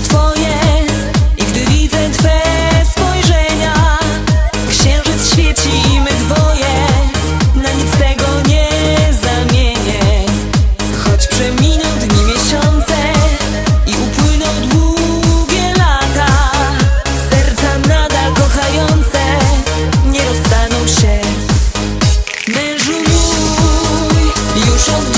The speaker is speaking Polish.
twoje. I gdy widzę twe spojrzenia Księżyc świeci i my dwoje. Na nic tego nie zamienię. Choć przeminą dni, miesiące I upłyną długie lata Serca nadal kochające Nie rozstaną się. Mężu mój, już od